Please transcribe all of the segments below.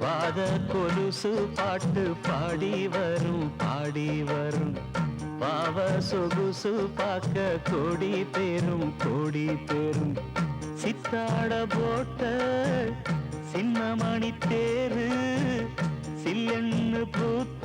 பாத கொலுசு பாட்டு பாடி வரும் பாடி வரும். பாவ சொகுசு பார்க்க கொடி பெரும் கொடி பெரும். சித்தாட போட்ட சின்னமணி தேரு சில்லென்னு பூத்த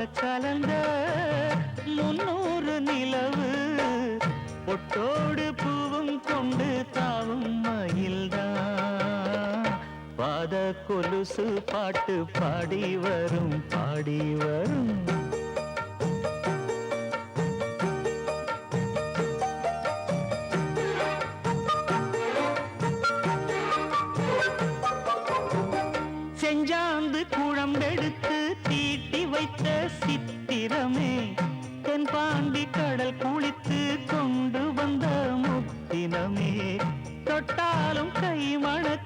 ஒன்னாக கலந்த முன்னூறு நிலவு பொட்டோடு பூவும் கொண்டு தாவும் மயில்தான். பாத கொலுசு பாட்டு பாடி வரும் பாடி வரும். செஞ்சாந்து குழம்பெடுத்து தீட்டி வைத்த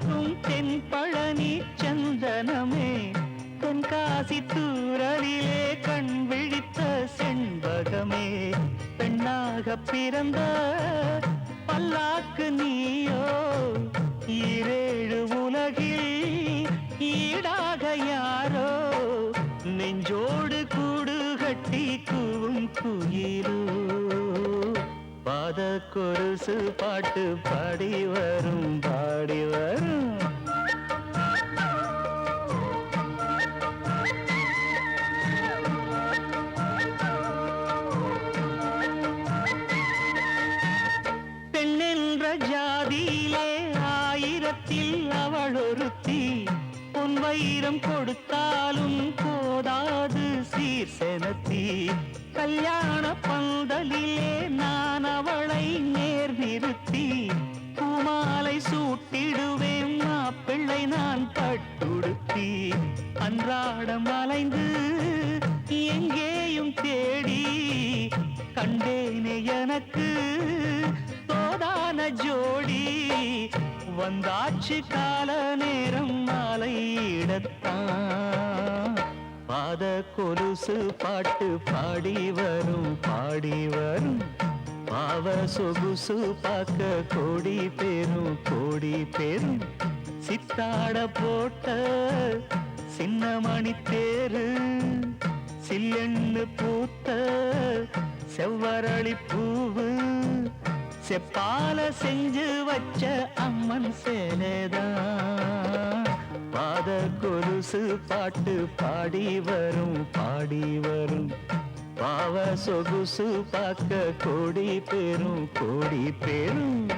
மணக்கும் தென் பழனி சந்தனமே. தென்காசி தூரலிலே கண் விழித்த செண்பகமே. பெண்ணாக பிறந்த பல்லாக்கு நீயோ ஈரேழு உலகில் ஈடாக யாரோ. நெஞ்சோடு கூடு கட்டி கூவும் குயிலோ கொலுசு பாட்டு பாடி வரும் பாடி வரும். பெண்ணென்ற ஜாதியிலே ஆயிரத்தில் அவள் ஒருத்தி பொன் வைரம் கொடுத்தாலும் போதாது சீர் செனத்தி கல்யாண பந்த அன்றாடம் அலைந்து எங்கேயும் தேடி கண்டேனே எனக்கு தோதான ஜோடி. வந்தாச்சு கால நேரம் மாலையிடத்தான். பாத கொலுசு பாட்டு பாடி வரும் பாடி வரும். பாவ சொகுசு பார்க்க கோடி பேரும் கோடி பேரும். சித்தாட போட்ட சின்னமணி தேரு சில்லெண்ணு பூத்த செவ்வரளி பூவு செப்பால செஞ்சு வச்ச அம்மன் சேலைதான். பாத கொலுசு பாட்டு பாடி வரும் பாடி வரும். பாவ சொகுசு பார்க்க கோடி பெரும் கோடி பெரும்.